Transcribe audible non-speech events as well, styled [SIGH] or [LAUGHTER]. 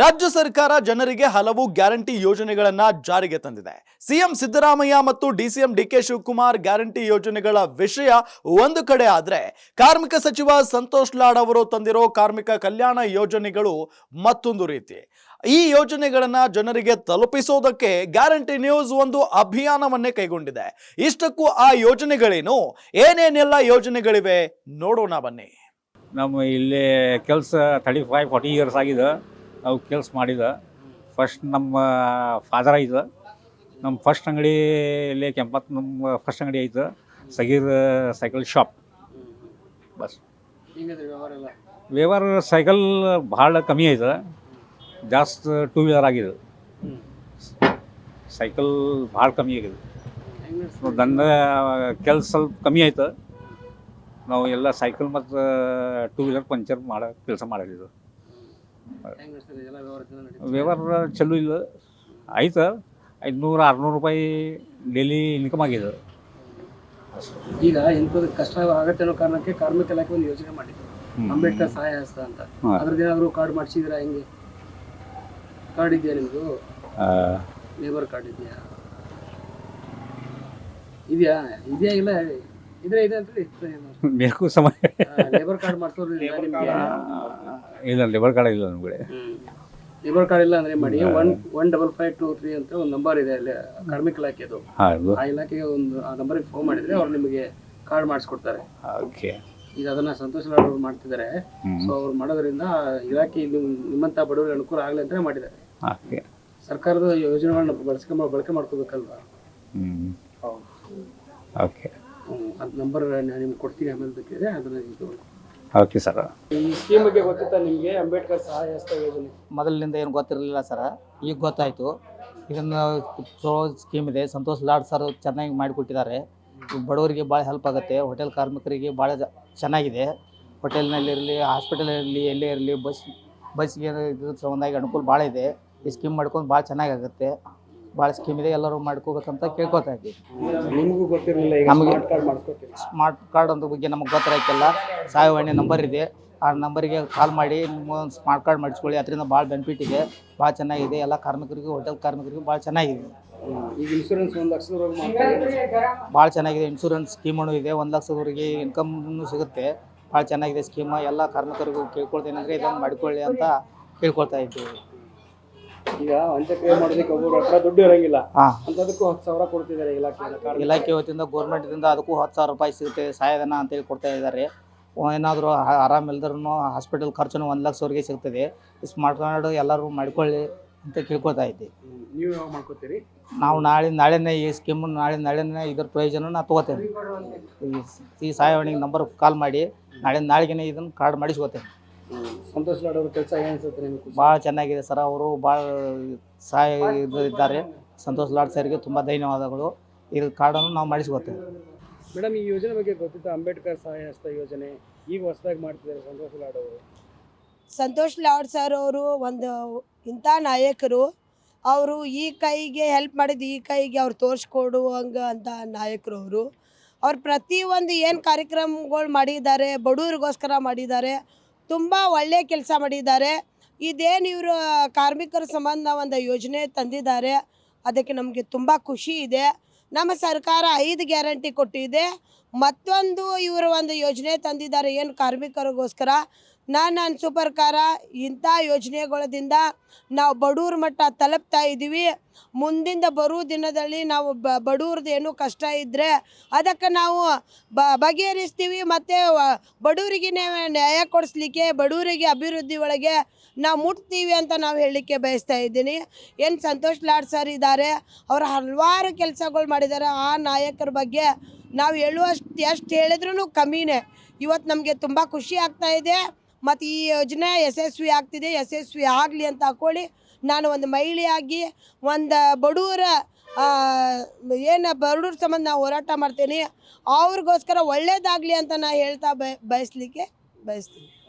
ರಾಜ್ಯ ಸರ್ಕಾರ ಜನರಿಗೆ ಹಲವು ಗ್ಯಾರಂಟಿ ಯೋಜನೆಗಳನ್ನ ಜಾರಿಗೆ ತಂದಿದೆ. ಸಿಎಂ ಸಿದ್ದರಾಮಯ್ಯ ಮತ್ತು ಡಿಸಿಎಂ ಡಿಕೆ ಶಿವಕುಮಾರ್ ಗ್ಯಾರಂಟಿ ಯೋಜನೆಗಳ ವಿಷಯ ಒಂದು ಕಡೆ ಆದ್ರೆ ಕಾರ್ಮಿಕ ಸಚಿವ ಸಂತೋಷ್ ಲಾಡ್ ಅವರು ತಂದಿರೋ ಕಾರ್ಮಿಕ ಕಲ್ಯಾಣ ಯೋಜನೆಗಳು ಮತ್ತೊಂದು ರೀತಿ. ಈ ಯೋಜನೆಗಳನ್ನ ಜನರಿಗೆ ತಲುಪಿಸೋದಕ್ಕೆ ಗ್ಯಾರಂಟಿ ನ್ಯೂಸ್ ಒಂದು ಅಭಿಯಾನವನ್ನೇ ಕೈಗೊಂಡಿದೆ. ಇಷ್ಟಕ್ಕೂ ಆ ಯೋಜನೆಗಳೇನು? ಏನೇನೆಲ್ಲ ಯೋಜನೆಗಳಿವೆ? ನೋಡೋಣ ಬನ್ನಿ. ನಮ್ಮ ಇಲ್ಲಿ ಕೆಲಸ ತರ್ಟಿ ಫೈವ್ ಫಾರ್ಟಿ ಇಯರ್ಸ್ ಆಗಿದೆ. ನಾವು ಕೆಲಸ ಮಾಡಿದ. ಫಸ್ಟ್ ನಮ್ಮ ಫಾದರ್ ಐತೆ ನಮ್ಮ ಫಸ್ಟ್ ಅಂಗಡಿ ಇಲ್ಲಿ ಕೆಂಪತ್ ನಮ್ಮ ಫಸ್ಟ್ ಅಂಗಡಿ ಐತೆ. ಸಗೀರ್ ಸೈಕಲ್ ಶಾಪ್ ಬಸ್. ವ್ಯವಹಾರ ಸೈಕಲ್ ಭಾಳ ಕಮ್ಮಿ ಐತ. ಜಾಸ್ತಿ ಟೂ ವೀಲರ್ ಆಗಿದೆ. ಸೈಕಲ್ ಭಾಳ ಕಮ್ಮಿ ಆಗಿದೆ. ದಂಧ ಕೆಲಸ ಸ್ವಲ್ಪ ಕಮ್ಮಿ ಆಯ್ತು ನಾವು ಎಲ್ಲ ಸೈಕಲ್ ಮತ್ತು ಟೂ ವೀಲರ್ ಪಂಚರ್ ಮಾಡೋ ಕೆಲಸ ಮಾಡಿದ್ದು ವ್ಯವಹಾರ ಚಲೋ ಇಲ್ಲ. ಆಯ್ತು. ಐದುನೂರು ಆರುನೂರು ರೂಪಾಯಿ ಡೈಲಿ ಇನ್ಕಮ್ ಆಗಿದೆ. ಈಗ ಇಂಥದ್ದು ಕಷ್ಟ ಆಗತ್ತೆ ಅನ್ನೋ ಕಾರಣಕ್ಕೆ ಕಾರ್ಮಿಕ ಇಲಾಖೆ ಒಂದು ಯೋಜನೆ ಮಾಡಿದ್ರು. ಅಂಬೇಡ್ಕರ್ ಸಹಾಯ ಹಸ್ತ ಅಂತ. ಅದ್ರದ್ದೇನಾದ್ರು ಕಾರ್ಡ್ ಮಾಡಿಸಿದ್ರ ಹೆಂಗೆ? ಕಾರ್ಡ್ ಇದೆಯಾ ನಿಮ್ದು? ಲೇಬರ್ ಕಾರ್ಡ್ ಇದೆಯಾ? ಇದೆಯಾ? ಇದೆಯಾ ಇಲ್ಲ ಇದ್ರೆ ಇದೆ ಅಂತ [LAUGHS] ಸಮಯ. ಲೇಬರ್ ಕಾರ್ಡ್ ಮಾಡಿಸೋರು ನಿಮ್ಗೆ ಇಲ್ಲ ಲೇಬರ್ ಕಾರ್ಡ್ ಇಲ್ಲ ನಮ್ಗೆ ಲೇಬರ್ ಕಾರ್ಡ್ ಇಲ್ಲ ಅಂದ್ರೆ ಮಾಡಿ one one double five two three ಅಂತ ಒಂದು ನಂಬರ್ ಇದೆ ಅಲ್ಲಿ ಕಾರ್ಮಿಕ ಇಲಾಖೆದು ಆ ಇಲಾಖೆಗೆ ಒಂದು ಆ ನಂಬರಿಗೆ ಫೋನ್ ಮಾಡಿದ್ರೆ ಅವ್ರು ನಿಮಗೆ ಕಾರ್ಡ್ ಮಾಡಿಸ್ಕೊಡ್ತಾರೆ. ಓಕೆ. ಈಗ ಅದನ್ನ ಸಂತೋಷ್ ಲಾಡ್ ಅವರು ಮಾಡ್ತಿದ್ದಾರೆ. ಸೊ ಅವ್ರು ಮಾಡೋದ್ರಿಂದ ಇಲಾಖೆ ಇಲ್ಲಿ ನಿಮ್ಮಂತ ಬಡವರಿಗೆ ಅನುಕೂಲ ಆಗಲಿ ಅಂತ ಮಾಡಿದ್ದಾರೆ. ಓಕೆ. ಸರ್ಕಾರದ ಯೋಜನೆಗಳನ್ನ ಬಳಸ್ಕೊಂಡ್ ಬಳಕೆ ಮಾಡ್ಕೋಬೇಕಲ್ವಾ? ಹ್ಮ್. ಓಕೆ. ಅದ್ ನಂಬರ್ ನಾನು ನಿಮ್ಗೆ ಕೊಡ್ತೀನಿ ಆಮೇಲೆ ಬೇಕಿದ್ರೆ ಅದನ್ನ ಇದು ಓಕೆ ಸರ್ ಈ ಸ್ಕೀಮ್ ಬಗ್ಗೆ ಗೊತ್ತಿತ್ತ ನಿಮಗೆ ಅಂಬೇಡ್ಕರ್ ಸಹಾಯ ಹಸ್ತ ಯೋಜನೆ? ಮೊದಲಿನಿಂದ ಏನು ಗೊತ್ತಿರಲಿಲ್ಲ ಸರ ಈಗ ಗೊತ್ತಾಯಿತು. ಇದನ್ನು ಚಲೋ ಸ್ಕೀಮ್ ಇದೆ ಸಂತೋಷ್ ಲಾಡ್ ಸರ್ ಚೆನ್ನಾಗಿ ಮಾಡಿಕೊಟ್ಟಿದ್ದಾರೆ. ಬಡವರಿಗೆ ಭಾಳ ಹೆಲ್ಪ್ ಆಗುತ್ತೆ ಹೋಟೆಲ್ ಕಾರ್ಮಿಕರಿಗೆ ಭಾಳ ಜ- ಚೆನ್ನಾಗಿದೆ. ಹೋಟೆಲ್ನಲ್ಲಿರಲಿ ಹಾಸ್ಪಿಟಲಲ್ಲಿ ಎಲ್ಲೇ ಇರಲಿ ಬಸ್ ಬಸ್ಗೆ ಇದ್ರ ಸಂಬಂಧಾಗಿ ಅನುಕೂಲ ಭಾಳ ಇದೆ. ಈ ಸ್ಕೀಮ್ ಮಾಡ್ಕೊಂಡು ಭಾಳ ಚೆನ್ನಾಗಾಗುತ್ತೆ ಭಾಳ ಸ್ಕೀಮ್ ಇದೆ ಎಲ್ಲರೂ ಮಾಡ್ಕೋಬೇಕಂತ ಕೇಳ್ಕೊತಾ ಇದ್ದೀವಿ. ನಿಮಗೂ ಗೊತ್ತಿರಲಿಲ್ಲ ಈಗ ನಮ್ಗೆ- ಸ್ಮಾರ್ಟ್ ಕಾರ್ಡ್ ಮಾಡಿಸ್ಕೊತೀರಿ? ಸ್ಮಾರ್ಟ್ ಕಾರ್ಡ್ ಅಂತ ಬಗ್ಗೆ ನಮಗೆ ಗೊತ್ತಿರೋಕ್ಕೆಲ್ಲ ಸಹಾಯವಾಣಿ ನಂಬರ್ ಇದೆ. ಆ ನಂಬರಿಗೆ ಕಾಲ್ ಮಾಡಿ ನಿಮ್ಮ ಸ್ಮಾರ್ಟ್ ಕಾರ್ಡ್ ಮಾಡಿಸ್ಕೊಳ್ಳಿ ಅದರಿಂದ ಭಾಳ ಬೆನಿಫಿಟ್ ಇದೆ ಭಾಳ ಚೆನ್ನಾಗಿದೆ ಎಲ್ಲ ಕಾರ್ಮಿಕರಿಗೂ ಹೋಟೆಲ್ ಕಾರ್ಮಿಕರಿಗೂ ಭಾಳ ಚೆನ್ನಾಗಿದೆ. ಈಗ ಇನ್ಶೂರೆನ್ಸ್ ಒಂದು ಲಕ್ಷದವರೆಗೂ ಭಾಳ ಚೆನ್ನಾಗಿದೆ ಇನ್ಶೂರೆನ್ಸ್ ಸ್ಕೀಮನ್ನು ಇದೆ ಒಂದು ಲಕ್ಷದವರೆಗೆ ಇನ್ಕಮ್ನು ಸಿಗುತ್ತೆ. ಭಾಳ ಚೆನ್ನಾಗಿದೆ ಸ್ಕೀಮ್ ಎಲ್ಲ ಕಾರ್ಮಿಕರಿಗೂ ಕೇಳ್ಕೊಳ್ತೇನೆ ಇದನ್ನು ಮಾಡಿಕೊಳ್ಳಿ ಅಂತ ಕೇಳ್ಕೊಳ್ತಾ ಇದ್ದೀವಿ. ಈಗ ಅಂತ್ಯಕ್ರಿಯೆ ಮಾಡೋದಕ್ಕೆ ಹತ್ರ ದುಡ್ಡು ಇರಂಗಿಲ್ಲ. ಅಂತದಕ್ಕೂ ಹತ್ತು ಸಾವಿರ ಕೊಡ್ತಿದ್ದಾರೆ ಇಲಾಖೆ ಇಲಾಖೆ ವತಿಯಿಂದ ಗೌರ್ಮೆಂಟಿಂದ ಅದಕ್ಕೂ ಹತ್ತು ಸಾವಿರ ರೂಪಾಯಿ ಸಿಗುತ್ತೆ ಸಹಾಯಧನ ಅಂತೇಳಿ ಕೊಡ್ತಾ ಇದ್ದಾರೆ. ಏನಾದರೂ ಆರಾಮ ಇಲ್ದ್ರೂ ಹಾಸ್ಪಿಟಲ್ ಖರ್ಚುನು ಒಂದು ಲಕ್ಷವರೆಗೆ ಸಿಗ್ತದೆ. ಸ್ಮಾರ್ಟ್ ಕಾರ್ಡ್ ಎಲ್ಲರೂ ಮಾಡ್ಕೊಳ್ಳಿ ಅಂತ ಕೇಳ್ಕೊತಾ ಇದ್ದೆ. ನೀವು ಯಾವಾಗ ಮಾಡ್ಕೋತೀರಿ? ನಾವು ನಾಳೆ ನಾಳೆನೇ ಈ ಸ್ಕೀಮ್ ನಾಳೆ ನಾಳೆನೇ ಇದ್ರ ಪ್ರಯೋಜನ ನಾ ತೊಗೋತೇನೆ. ಈ- ಸಹಾಯವಾಣಿ ಸಹಾಯವಾಣಿಗೆ ನಂಬರ್ ಕಾಲ್ ಮಾಡಿ ನಾಳೆ ನಾಳೆಗೆ ಇದನ್ನು ಕಾರ್ಡ್ ಮಾಡಿಸ್ಕೋತೇನೆ. ಸಂತೋಷ್ ಲಾಡ್ ಅವ್ರ ಕೆಲಸ ಏನು ಅನ್ಸುತ್ತೆ ನಿಮಗೆ ಭಾಳ ಚೆನ್ನಾಗಿದೆ ಸರ್ ಅವರು ಭಾಳ ಸಹಾಯ ಇದು ಇದ್ದಾರೆ. ಸಂತೋಷ್ ಲಾಡ್ ಸರ್ಗೆ ತುಂಬ ಧನ್ಯವಾದಗಳು. ಈ ಕಾರ್ಡನ್ನು ನಾವು ಮಾಡಿಸ್ಕೊತೇವೆ. ಮೇಡಮ್ ಈ ಯೋಜನೆ ಬಗ್ಗೆ ಗೊತ್ತಿತ್ತು ಅಂಬೇಡ್ಕರ್ ಸಹಾಯ ಹಸ್ತ ಯೋಜನೆ ಈಗ ಹೊಸದಾಗಿ ಮಾಡ್ತಿದ್ದಾರೆ ಸಂತೋಷ್ ಲಾಡ್ ಅವರು. ಸಂತೋಷ್ ಲಾಡ್ ಸರ್ ಅವರು ಒಂದು ಇಂಥ ನಾಯಕರು. ಅವರು ಈ ಕೈಗೆ ಹೆಲ್ಪ್ ಮಾಡಿದ್ದು ಈ ಕೈಗೆ ಅವ್ರು ತೋರಿಸ್ಕೊಡುವಂಗ ಅಂತ ನಾಯಕರು ಅವರು. ಅವ್ರು ಪ್ರತಿಯೊಂದು ಏನು ಕಾರ್ಯಕ್ರಮಗಳು ಮಾಡಿದ್ದಾರೆ ಬಡವರಿಗೋಸ್ಕರ ಮಾಡಿದ್ದಾರೆ ತುಂಬ ಒಳ್ಳೆಯ ಕೆಲಸ ಮಾಡಿದ್ದಾರೆ. ಇದೇನು ಇವರು ಕಾರ್ಮಿಕರ ಸಂಬಂಧ ಒಂದು ಯೋಜನೆ ತಂದಿದ್ದಾರೆ. ಅದಕ್ಕೆ ನಮಗೆ ತುಂಬ ಖುಷಿ ಇದೆ. ನಮ್ಮ ಸರ್ಕಾರ ಐದು ಗ್ಯಾರಂಟಿ ಕೊಟ್ಟಿದೆ. ಮತ್ತೊಂದು ಇವರು ಒಂದು ಯೋಜನೆ ತಂದಿದ್ದಾರೆ ಏನು ಕಾರ್ಮಿಕರಿಗೋಸ್ಕರ? ನಾನು ಅನಿಸೋ ಪ್ರಕಾರ ಇಂಥ ಯೋಜನೆಗಳದಿಂದ ನಾವು ಬಡವ್ರ ಮಟ್ಟ ತಲುಪ್ತಾ ಇದ್ದೀವಿ ಮುಂದಿಂದ ಬರೋ ದಿನದಲ್ಲಿ ನಾವು ಬ ಬಡವ್ರದ್ದು ಏನು ಕಷ್ಟ ಇದ್ದರೆ ಅದಕ್ಕೆ ನಾವು ಬ, ಬಗೆಹರಿಸ್ತೀವಿ. ಮತ್ತು ಬಡವರಿಗೆ ನ್ಯಾಯ ಕೊಡಿಸ್ಲಿಕ್ಕೆ ಬಡವರಿಗೆ ಅಭಿವೃದ್ಧಿ ಒಳಗೆ ನಾವು ಮುಟ್ತೀವಿ ಅಂತ ನಾವು ಹೇಳಲಿಕ್ಕೆ ಬಯಸ್ತಾ ಇದ್ದೀನಿ. ಏನು ಸಂತೋಷ್ ಲಾಡ್ ಸರ್ ಇದ್ದಾರೆ ಅವರು ಹಲವಾರು ಕೆಲಸಗಳು ಮಾಡಿದ್ದಾರೆ ಆ ನಾಯಕರ ಬಗ್ಗೆ ನಾವು ಹೇಳುವಷ್ಟು, ಎಷ್ಟು ಹೇಳಿದ್ರೂ ಕಮ್ಮಿನೇ. ಇವತ್ತು ನಮಗೆ ತುಂಬ ಖುಷಿ ಆಗ್ತಾ ಇದೆ. ಮತ್ತು ಈ ಯೋಜನೆ ಯಶಸ್ವಿ ಆಗ್ತಿದೆ, ಯಶಸ್ವಿ ಆಗಲಿ ಅಂತ ಹಾಕ್ಕೊಳ್ಳಿ ನಾನು ಒಂದು ಮಹಿಳೆಯಾಗಿ, ಒಂದು ಬಡವರ ಏನು ಬಡವ್ರ ಸಂಬಂಧ ನಾವು ಹೋರಾಟ ಮಾಡ್ತೀನಿ. ಅವ್ರಿಗೋಸ್ಕರ ಒಳ್ಳೇದಾಗಲಿ ಅಂತ ನಾನು ಹೇಳ್ತಾ ಬಯ, ಬಯಸಲಿಕ್ಕೆ ಬಯಸ್ತೀನಿ.